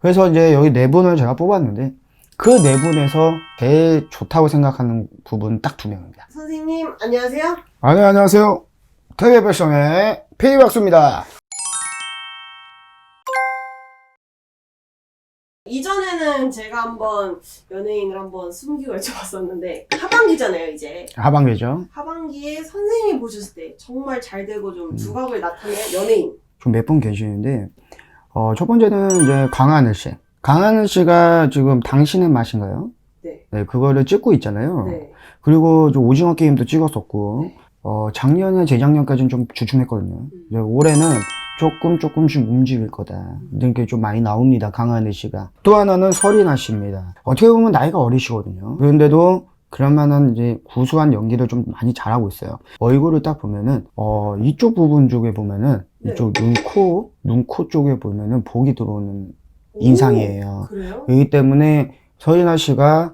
그래서 이제 여기 네 분을 제가 뽑았는데 그 네 분에서 제일 좋다고 생각하는 부분 딱 두 명입니다. 선생님 안녕하세요. 아, 네, 안녕하세요. TV 백성의 피박수입니다. 이전에는 제가 한번 연예인을 한번 숨기고 여쭤봤었는데 하반기잖아요 이제. 하반기죠. 하반기에 선생님이 보셨을 때 정말 잘 되고 음. 좀 두각을 나타낸 연예인. 좀 몇 분 계시는데, 어, 첫 번째는 이제 강하늘 씨. 강하늘 씨가 지금 당신의 맛인가요? 네. 네, 그거를 찍고 있잖아요. 네. 그리고 저 오징어 게임도 찍었었고, 네. 어, 작년에 재작년까지는 좀 주춤했거든요. 이제 올해는 조금 조금씩 움직일 거다. 이렇게 좀 많이 나옵니다. 강하늘 씨가. 또 하나는 설이나 씨입니다. 어떻게 보면 나이가 어리시거든요. 그런데도 그러면은 이제 구수한 연기를 좀 많이 잘하고 있어요. 얼굴을 딱 보면은, 어, 이쪽 부분 쪽에 보면은, 네. 이쪽 눈, 코, 눈, 코 쪽에 보면은 복이 들어오는 오, 인상이에요. 그래요? 그렇기 때문에 서인아 씨가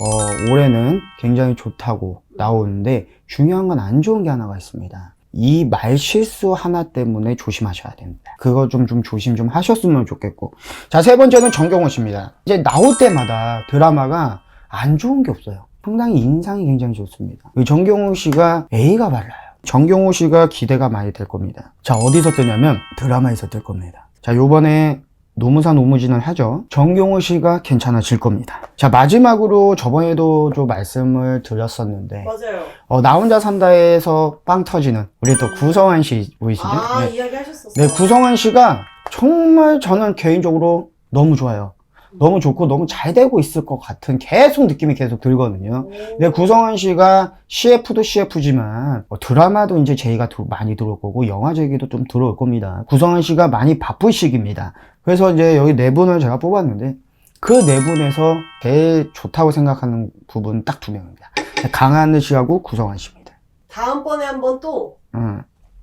어, 올해는 굉장히 좋다고 나오는데 중요한 건 안 좋은 게 하나가 있습니다. 이 말 실수 하나 때문에 조심하셔야 됩니다. 그거 좀, 좀 조심 좀 하셨으면 좋겠고. 자, 세 번째는 정경호 씨입니다. 이제 나올 때마다 드라마가 안 좋은 게 없어요. 상당히 인상이 굉장히 좋습니다. 이 정경호 씨가 A가 발라요. 정경호 씨가 기대가 많이 될 겁니다. 자, 어디서 뜨냐면 드라마에서 뜰 겁니다. 자, 요번에 노무사 노무진을 하죠. 정경호 씨가 괜찮아질 겁니다. 자, 마지막으로 저번에도 좀 말씀을 드렸었는데, 맞아요. 어, 나 혼자 산다에서 빵 터지는 우리 또 구성환 씨 보이시죠? 아 네. 이야기 하셨었어요. 네, 구성환 씨가 정말 저는 개인적으로 너무 좋아요. 너무 좋고 너무 잘 되고 있을 것 같은 계속 느낌이 계속 들거든요. 네, 구성환 씨가 CF도 CF지만 뭐 드라마도 이제 제의가 들- 많이 들어올 거고 영화 제기도 좀 들어올 겁니다. 구성환 씨가 많이 바쁠 시기입니다. 그래서 이제 여기 네 분을 제가 뽑았는데 그 네 분에서 제일 좋다고 생각하는 부분 딱 두 명입니다. 강하늘 씨하고 구성환 씨입니다. 다음번에 한번 또 음.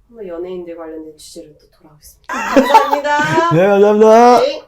한번 연예인들 관련된 주제로 또 돌아오겠습니다. 감사합니다. 네, 감사합니다. 네.